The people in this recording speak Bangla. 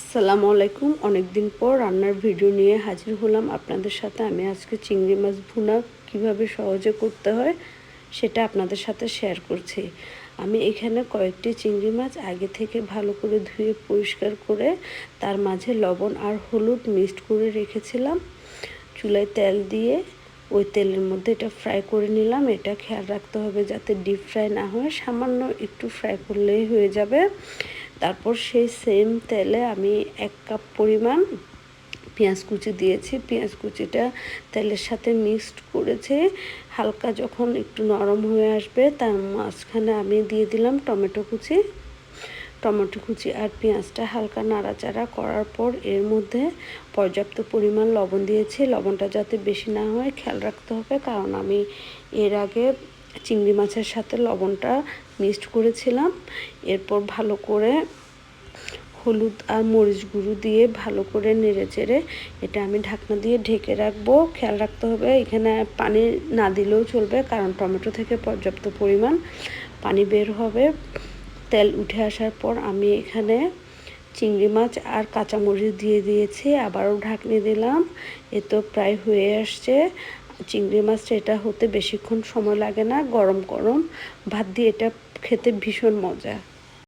আসসালামু আলাইকুম। অনেকদিন পর রান্নার ভিডিও নিয়ে হাজির হলাম আপনাদের সাথে। আমি আজকে চিংড়ি মাছ ভুনা কীভাবে সহজে করতে হয় সেটা আপনাদের সাথে শেয়ার করছি। আমি এখানে কয়েকটি চিংড়ি মাছ আগে থেকে ভালো করে ধুয়ে পরিষ্কার করে তার মাঝে লবণ আর হলুদ মিক্সড করে রেখেছিলাম। চুলায় তেল দিয়ে ওই তেলের মধ্যে এটা ফ্রাই করে নিলাম। এটা খেয়াল রাখতে হবে যাতে ডিপ ফ্রাই না হয়। সামান্য একটু ফ্রাই করলেই হয়ে যাবে। তারপর সেই সেম তেলে আমি এক কাপ পরিমাণ পেঁয়াজ কুচি দিয়েছি। পেঁয়াজ কুচিটা তেলের সাথে মিক্সড করেছে। হালকা যখন একটু নরম হয়ে আসবে, তার মাঝখানে আমি দিয়ে দিলাম টমেটো কুচি। টমেটো কুচি আর পেঁয়াজটা হালকা নাড়াচাড়া করার পর এর মধ্যে পর্যাপ্ত পরিমাণ লবণ দিয়েছি। লবণটা যাতে বেশি না হয়, খেয়াল রাখতে হবে, কারণ আমি এর আগে চিংড়ি মাছের সাথে লবণটা মিক্সড করেছিলাম। এরপর ভালো করে হলুদ আর মরিচ গুঁড়ো দিয়ে ভালো করে নেড়ে চেড়ে এটা আমি ঢাকনা দিয়ে ঢেকে রাখব। খেয়াল রাখতে হবে, এখানে পানি না দিলেও চলবে কারণ টমেটো থেকে পর্যাপ্ত পরিমাণ পানি বের হবে। তেল উঠে আসার পর আমি এখানে চিংড়ি মাছ আর কাঁচামরিচ দিয়ে দিয়েছি, আবারও ঢাকনি দিলাম। এ তো প্রায় হয়ে আসছে। চিংড়ি মাছটা এটা হতে বেশিক্ষণ সময় লাগে না, গরম গরম। ভাত দিয়ে এটা খেতে ভীষণ মজা।